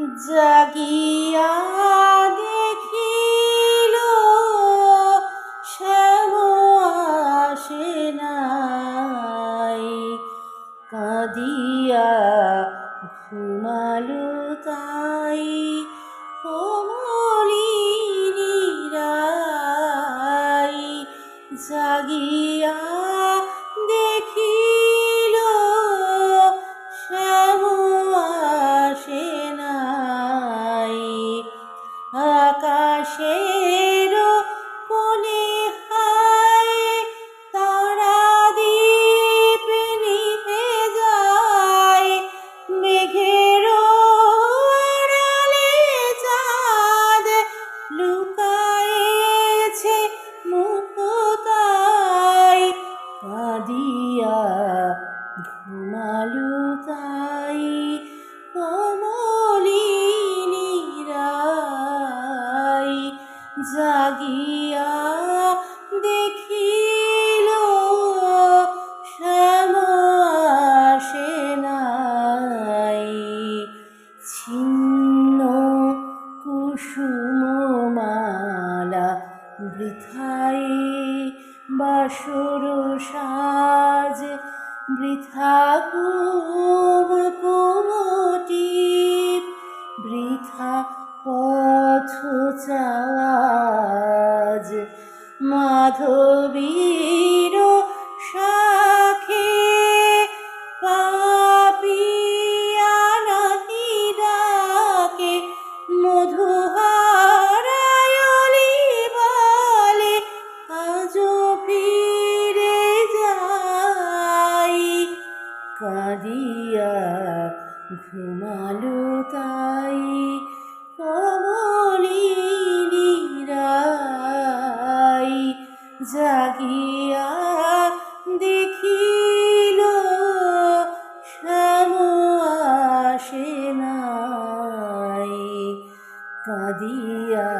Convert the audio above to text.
জাগিয়া দেখিল শ্যাম আসে নাই। কাঁদিয়া ঘুমালো তাই কমলিনী সে জাগিয়া দেখিল শ্যাম আসে নাই। ছিন্ন কুসুম মালা বৃথায় বাসর সাজ, বৃথা কুম কুমটি, বৃথা পথ চাওয়াজ। মাধবীর শাখে পাপিয়া নাহি ডাকে মধুহারায়লি তাই জাগিয়া দেখিল শ্যাম আসে নাই কাঁদিয়া